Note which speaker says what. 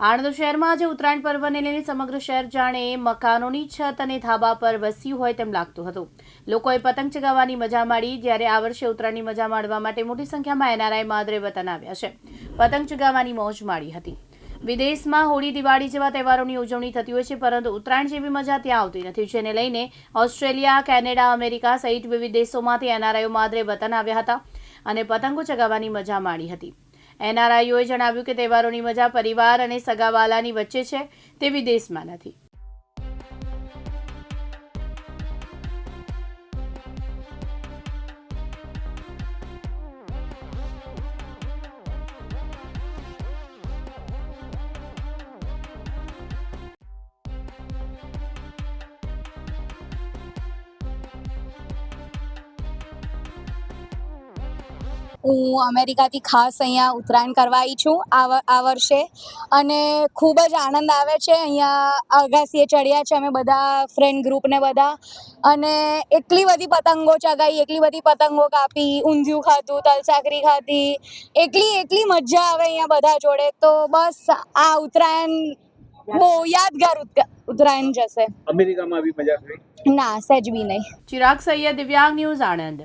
Speaker 1: આણંદ શહેરમાં આજે ઉત્તરાયણ પર્વને લઈને સમગ્ર શહેર જાણે મકાનોની છત અને ધાબા પર વસ્યું હોય તેમ લાગતું હતું. લોકોએ પતંગ ચગાવવાની મજા માણી, જ્યારે આ વર્ષે ઉત્તરાયણની મજા માણવા માટે મોટી સંખ્યામાં એનઆરઆઈ માદરે વતન આવ્યા છે. પતંગ ચગાવવાની મોજ માણી હતી. વિદેશમાં હોળી, દિવાળી જેવા તહેવારોની ઉજવણી થતી હોય છે, પરંતુ ઉત્તરાયણ જેવી મજા ત્યાં આવતી નથી. જેને લઈને ઓસ્ટ્રેલિયા, કેનેડા, અમેરિકા સહિત વિવિધ દેશોમાંથી એનઆરઆઈઓ માદરે વતન આવ્યા હતા અને પતંગો ચગાવવાની મજા માણી હતી. એનઆરઆઈઓએ જણાવ્યું કે તહેવારોની મજા પરિવાર અને સગાવાલાની વચ્ચે છે તે વિદેશમાં નથી.
Speaker 2: હું અમેરિકાથી ખાસ અહીંયા ઉત્તરાયણ કરવા આવી છું આ વર્ષે. અને ખૂબ જ આનંદ આવે છે. અહીંયા અગાસીએ ચડ્યા છે અમે બધા ફ્રેન્ડ ગ્રુપને બધા. અને એટલી બધી પતંગો ચગાવી એટલી બધી પતંગો કાપી ઊંધિયું ખાધું તલસાકરી ખાધી. એટલી એટલી મજા આવે અહીંયા બધા જોડે. તો બસ આ ઉત્તરાયણ બહુ યાદગાર ઉત્તરાયણ જશે.
Speaker 3: અમેરિકામાં આવી મજા
Speaker 2: ના સહેજ બી નહીં.
Speaker 1: ચિરાગ સૈયદ દિવ્યાંગ ન્યૂઝ આણંદ.